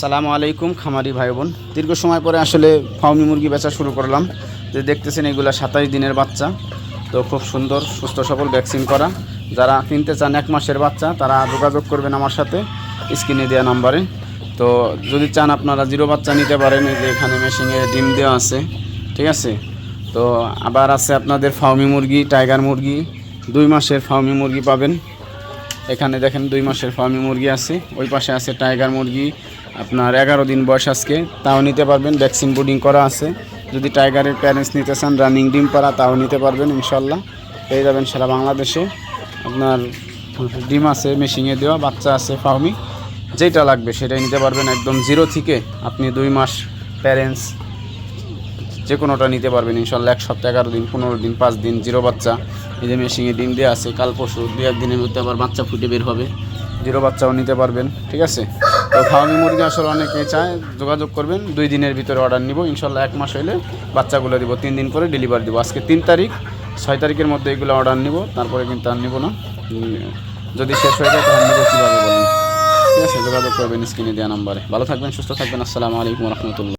সালামু আলাইকুম খামারি ভাই বোন। দীর্ঘ সময় পরে আসলে ফাউমি মুরগি বেচা শুরু করলাম। যে দেখতেছেন এগুলো সাতাশ দিনের বাচ্চা। তো খুব সুন্দর, সুস্থ, সবল ভ্যাকসিন করা। যারা কিনতে চান এক মাসের বাচ্চা, তারা যোগাযোগ করবেন আমার সাথে স্ক্রিনে দেওয়া নাম্বারে। তো যদি চান আপনারা জিরো বাচ্চা নিতে পারেন, এই যে এখানে মেশিনে ডিম দেওয়া আছে, ঠিক আছে? তো আবার আছে আপনাদের ফাউমি মুরগি টাইগার মুরগি। দুই মাসের ফাউমি মুরগি পাবেন। এখানে দেখেন দুই মাসের ফার্মি মুরগি আছে। ওই পাশে আছে টাইগার মুরগি আপনার এগারো দিন বয়স আজকে, তাও নিতে পারবেন। ভ্যাকসিন বুডিং করা আছে। যদি টাইগারের প্যারেন্টস নিতে চান রানিং ডিম পাড়া, তাও নিতে পারবেন ইনশাল্লাহ। পেয়ে যাবেন সারা বাংলাদেশে। আপনার ডিম আছে মেশিনে দেওয়া, বাচ্চা আছে ফার্মি যেটা লাগবে সেটাই নিতে পারবেন। একদম জিরো থেকে আপনি দুই মাস প্যারেন্টস যে কোনোটা নিতে পারবেন ইনশাল্লাহ। এক সপ্তাহ, এগারো দিন, পনেরো দিন, পাঁচ দিন জিরো বাচ্চা। এই যে মেশিনে ডিম দেওয়া আছে, কাল পরশু দু একদিনের মধ্যে আবার বাচ্চা ফুটে বের হবে। জিরো বাচ্চাও নিতে পারবেন, ঠিক আছে? তো ফার্মি মুরগি আসলে অনেকে চায়, যোগাযোগ করবেন, দুই দিনের ভিতরে অর্ডার নিব, ইনশাল্লাহ এক মাস হলে বাচ্চাগুলো দিব, তিন দিন পরে ডেলিভারি দিব। আজকে তিন তারিখ, ছয় তারিখের মধ্যে এগুলো অর্ডার নিব, তারপরে কিন্তু আর নিব না। যদি শেষ হয়ে যায় তাহলে নিব কীভাবে বলুন? ঠিক আছে, যোগাযোগ করবেন স্ক্রিনে দেওয়া নাম্বারে। ভালো থাকবেন, সুস্থ থাকবেন, আসসালামু আলাইকুম রহমতুল্লাহ।